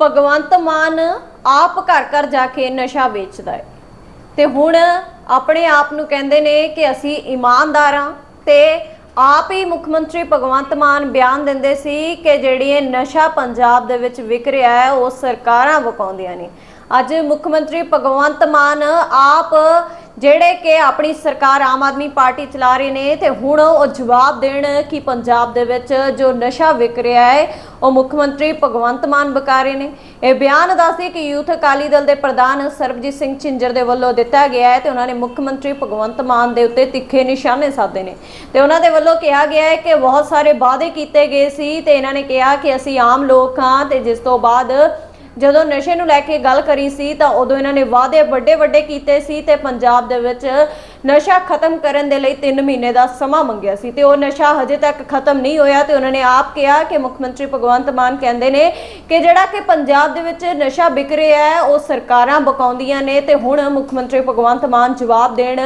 ਭਗਵੰਤ ਮਾਨ ਆਪ ਘਰ ਘਰ ਜਾ ਕੇ ਨਸ਼ਾ ਵੇਚਦਾ ਹੈ। ਤੇ ਹੁਣ ਆਪਣੇ ਆਪ ਨੂੰ ਕਹਿੰਦੇ ਨੇ ਕਿ ਅਸੀਂ ਇਮਾਨਦਾਰ ਹਾਂ ਤੇ ਆਪ ਹੀ ਮੁੱਖ ਮੰਤਰੀ ਭਗਵੰਤ ਮਾਨ ਬਿਆਨ ਦਿੰਦੇ ਸੀ ਕਿ ਜਿਹੜੀ ਇਹ ਨਸ਼ਾ ਪੰਜਾਬ ਦੇ ਵਿੱਚ ਵਿਕ ਰਿਹਾ ਹੈ, ਉਹ ਸਰਕਾਰਾਂ ਵਕਾਉਂਦੀਆਂ ਨੇ। ਅੱਜ ਮੁੱਖ ਮੰਤਰੀ ਭਗਵੰਤ ਮਾਨ ਆਪ ਜਿਹੜੇ ਕਿ ਆਪਣੀ ਸਰਕਾਰ ਆਮ ਆਦਮੀ ਪਾਰਟੀ ਚਲਾ ਰਹੇ ਨੇ ਤੇ ਹੁਣ ਉਹ ਜਵਾਬ ਦੇਣ ਕਿ ਪੰਜਾਬ ਦੇ ਵਿੱਚ ਜੋ ਨਸ਼ਾ ਵਿਕ ਰਿਹਾ ਹੈ, ਉਹ ਮੁੱਖ ਮੰਤਰੀ ਭਗਵੰਤ ਮਾਨ ਬਕਾ ਰਹੇ ਨੇ। ਇਹ ਬਿਆਨ ਦੱਸਦੇ ਕਿ ਯੂਥ ਅਕਾਲੀ ਦਲ ਦੇ ਪ੍ਰਧਾਨ ਸਰਬਜੀਤ ਸਿੰਘ ਝਿੰਜਰ ਦੇ ਵੱਲੋਂ ਦਿੱਤਾ ਗਿਆ ਹੈ ਤੇ ਉਹਨਾਂ ਨੇ ਮੁੱਖ ਮੰਤਰੀ ਭਗਵੰਤ ਮਾਨ ਦੇ ਉੱਤੇ ਤਿੱਖੇ ਨਿਸ਼ਾਨੇ ਸਾਧੇ ਨੇ। ਤੇ ਉਹਨਾਂ ਦੇ ਵੱਲੋਂ ਕਿਹਾ ਗਿਆ ਹੈ ਕਿ ਬਹੁਤ ਸਾਰੇ ਵਾਅਦੇ ਕੀਤੇ ਗਏ ਸੀ ਤੇ ਇਹਨਾਂ ਨੇ ਕਿਹਾ ਕਿ ਅਸੀਂ ਆਮ ਲੋਕ ਹਾਂ ਤੇ ਜਿਸ ਤੋਂ ਬਾਅਦ ਜਦੋਂ ਨਸ਼ੇ ਨੂੰ ਲੈ ਕੇ ਗੱਲ ਕਰੀ ਸੀ ਤਾਂ ਉਦੋਂ ਇਹਨਾਂ ਨੇ ਵਾਅਦੇ ਵੱਡੇ ਵੱਡੇ ਕੀਤੇ ਸੀ ਤੇ ਪੰਜਾਬ ਦੇ ਵਿੱਚ ਨਸ਼ਾ ਖਤਮ ਕਰਨ ਦੇ ਲਈ 3 ਮਹੀਨੇ ਦਾ ਸਮਾਂ ਮੰਗਿਆ ਸੀ ਤੇ ਉਹ ਨਸ਼ਾ ਹਜੇ ਤੱਕ ਖਤਮ ਨਹੀਂ ਹੋਇਆ ਤੇ ਉਹਨਾਂ ਨੇ ਆਪ ਕਿਹਾ ਕਿ ਮੁੱਖ ਮੰਤਰੀ ਭਗਵੰਤ ਮਾਨ ਕਹਿੰਦੇ ਨੇ ਕਿ ਜਿਹੜਾ ਕਿ ਪੰਜਾਬ ਦੇ ਵਿੱਚ ਨਸ਼ਾ ਵਿਕ ਰਿਹਾ ਹੈ, ਉਹ ਸਰਕਾਰਾਂ ਬਕਾਉਂਦੀਆਂ ਨੇ ਤੇ ਹੁਣ ਮੁੱਖ ਮੰਤਰੀ ਭਗਵੰਤ ਮਾਨ ਜਵਾਬ ਦੇਣ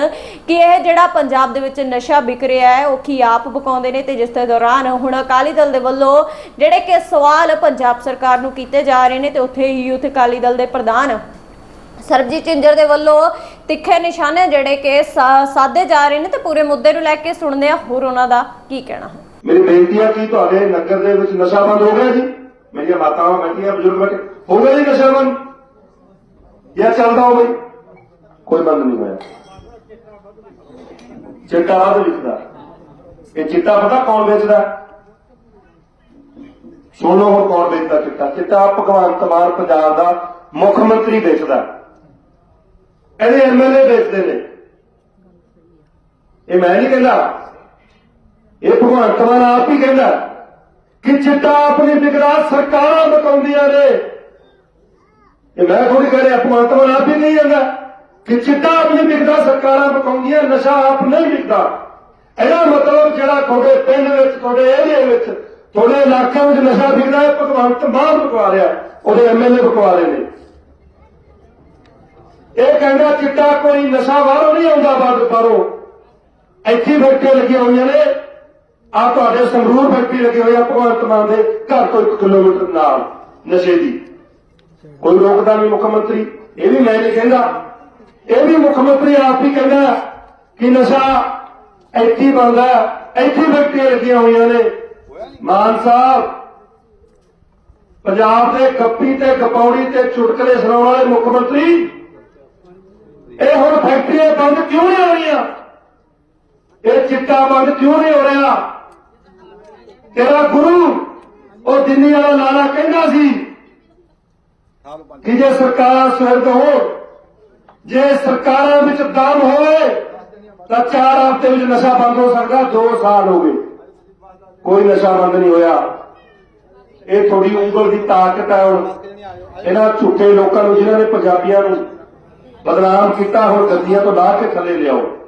ਕਿ ਇਹ ਜਿਹੜਾ ਪੰਜਾਬ ਦੇ ਵਿੱਚ ਨਸ਼ਾ ਵਿਕ ਰਿਹਾ ਹੈ, ਉਹ ਕੀ ਆਪ ਬਕਾਉਂਦੇ ਨੇ ਤੇ ਜਿਸ ਦੇ ਦੌਰਾਨ ਹੁਣ ਅਕਾਲੀ ਦਲ ਦੇ ਵੱਲੋਂ ਜਿਹੜੇ ਕਿ ਸਵਾਲ ਪੰਜਾਬ ਸਰਕਾਰ ਨੂੰ ਕੀਤੇ ਜਾ ਰਹੇ ਨੇ ਤੇ ਉੱਥੇ ਹੀ ਯੂਥ ਅਕਾਲੀ ਦਲ ਦੇ ਪ੍ਰਧਾਨ ਸਰਬਜੀਤ ਚਿੰਜਰ ਦੇ ਵੱਲੋਂ ਤਿੱਖੇ ਨਿਸ਼ਾਨੇ ਜਿਹੜੇ ਕਿ ਸਾ- ਜਾ ਰਹੇ ਨੇ ਤੇ ਪੂਰੇ ਮੁੱਦੇ ਨੂੰ ਲੈ ਕੇ ਸੁਣਦੇ ਆ ਹੋਰ ਉਹਨਾਂ ਦਾ ਕੀ ਕਹਿਣਾ ਹੈ। ਮੇਰੀ ਬੇਨਤੀ ਹੈ ਕਿ ਤੁਹਾਡੇ ਨਗਰ ਦੇ ਵਿੱਚ ਨਸ਼ਾ ਬੰਦ ਹੋ ਗਿਆ ਜੀ। ਮੇਰੀਆਂ ਮਾਤਾਵਾਂ ਬੈਠੀਆਂ, ਬਜ਼ੁਰਗ ਬੈਠੇ। ਹੋ ਗਿਆ ਜੀ ਨਸ਼ਾ ਬੰਦ? ਜਾਂ ਚੱਲਦਾ ਹੋ ਕੋਈ ਬੰਦ ਨਹੀਂ ਹੋਇਆ। ਚਿੱਟਾ ਆਦ ਵਿਕਦਾ। ਇਹ ਚਿੱਟਾ ਪਤਾ ਕੌਣ ਵੇਚਦਾ? ਸੁਣ ਲਓ ਹੁਣ ਕੌਣ ਵੇਚਦਾ ਚਿੱਟਾ। ਚਿੱਟਾ ਭਗਵੰਤ ਮਾਨ ਪੰਜਾਬ ਦਾ ਮੁੱਖ ਮੰਤਰੀ ਵੇਚਦਾ। ਇਹਦੇ ਐਮਐਲਏ ਵੇਚਦੇ ਨੇ। ਇਹ ਮੈਂ ਨਹੀਂ ਕਹਿੰਦਾ। ਇਹ ਭਗਵੰਤ ਮਾਨ ਆਪ ਹੀ ਕਹਿੰਦਾ ਕਿ ਚਿੱਟਾ ਆਪਣੀ ਵਿਕਰਾ ਸਰਕਾਰਾਂ ਬਕਾਉਂਦੀਆਂ ਨੇ। ਇਹ ਮੈਂ ਥੋੜੀ ਕਹਿ ਰਿਹਾ, ਭਗਵੰਤ ਮਾਨ ਆਪ ਹੀ ਨਹੀਂ ਜਾਂਦਾ ਕਿ ਚਿੱਟਾ ਆਪਣੀ ਵਿਕਰਾ ਸਰਕਾਰਾਂ ਬਕਾਉਂਦੀਆਂ ਨਸ਼ਾ ਆਪ ਨਹੀਂ ਵਿਕਦਾ। ਇਹਦਾ ਮਤਲਬ ਜਿਹੜਾ ਤੁਹਾਡੇ ਪਿੰਡ ਵਿੱਚ, ਤੁਹਾਡੇ ਏਰੀਏ ਵਿੱਚ, ਤੁਹਾਡੇ ਇਲਾਕੇ ਵਿੱਚ ਨਸ਼ਾ ਵਿਕਦਾ ਹੈ ਭਗਵੰਤ ਮਾਨ ਬਕਵਾ ਰਿਹਾ ਉਹਦੇ ਐਮਐਲਏ ਬਕਵਾ ਰਹੇ ਨੇ। ਇਹ ਕਹਿੰਦਾ ਚਿੱਟਾ ਕੋਈ ਨਸ਼ਾ ਬਾਹਰੋਂ ਨਹੀਂ ਆਉਂਦਾ ਬਾਹਰੋਂ ਇੱਥੇ ਫੈਕਟਰੀਆਂ ਲੱਗੀਆਂ ਹੋਈਆਂ ਨੇ। ਆ ਤੁਹਾਡੇ ਸੰਗਰੂਰ ਫੈਕਟਰੀ ਲੱਗੀ ਹੋਈ ਆ ਭਗਵੰਤ ਮਾਨ ਦੇ ਘਰ ਤੋਂ 1 ਕਿਲੋਮੀਟਰ ਨਾਲ ਨਸ਼ੇ ਦੀ। ਕੋਈ ਰੋਕਦਾ ਨਹੀਂ ਮੁੱਖ ਮੰਤਰੀ। ਇਹ ਵੀ ਮੈਂ ਨਹੀਂ ਕਹਿੰਦਾ। ਇਹ ਵੀ ਮੁੱਖ ਮੰਤਰੀ ਆਪ ਹੀ ਕਹਿੰਦਾ ਕਿ ਨਸ਼ਾ ਇੱਥੇ ਹੀ ਬਣਦਾ ਇੱਥੇ ਫੈਕਟਰੀਆਂ ਲੱਗੀਆਂ ਹੋਈਆਂ ਨੇ। ਮਾਨ ਸਾਹਿਬ, ਪੰਜਾਬ ਦੇ ਗੱਪੀ ਤੇ ਗਪੌੜੀ ਤੇ ਚੁਟਕਲੇ ਸੁਣਾਉਣ ਵਾਲੇ ਮੁੱਖ ਮੰਤਰੀ ਇਹ ਹੁਣ ਫੈਕਟਰੀਆਂ ਬੰਦ ਕਿਉਂ ਨਹੀਂ ਹੋ ਰਹੀਆਂ? ਇਹ ਚਿੱਟਾ ਬੰਦ ਕਿਉਂ ਨਹੀਂ ਹੋ ਰਿਹਾ? ਤੇਰਾ ਗੁਰੂ, ਉਹ ਦਿੱਲੀ ਵਾਲਾ ਲਾਲਾ ਕਹਿੰਦਾ ਸੀ ਕਿ ਜੇ ਸਰਕਾਰਾਂ ਸੁਹਿਰਦ ਹੋ ਜੇ ਸਰਕਾਰਾਂ ਵਿੱਚ ਦਮ ਹੋਵੇ, ਤਾਂ ਚਾਰ ਹਫ਼ਤੇ ਵਿੱਚ ਨਸ਼ਾ ਬੰਦ ਹੋ ਸਕਦਾ 2 ਸਾਲ ਹੋ ਗਏ। ਕੋਈ ਨਸ਼ਾ ਬੰਦ ਨਹੀਂ ਹੋਇਆ। ਇਹ ਥੋੜੀ ਉਂਗਲ ਦੀ ਤਾਕਤ ਹੈ ਹੁਣ। ਇਹਨਾਂ ਝੂਠੇ ਲੋਕਾਂ ਨੂੰ, ਜਿਨ੍ਹਾਂ ਨੇ ਪੰਜਾਬੀਆਂ ਨੂੰ ਬਦਨਾਮ ਕੀਤਾ ਹੁਣ ਗੱਦੀਆਂ ਤੋਂ ਲਾ ਕੇ ਥੱਲੇ ਲਿਆਓ।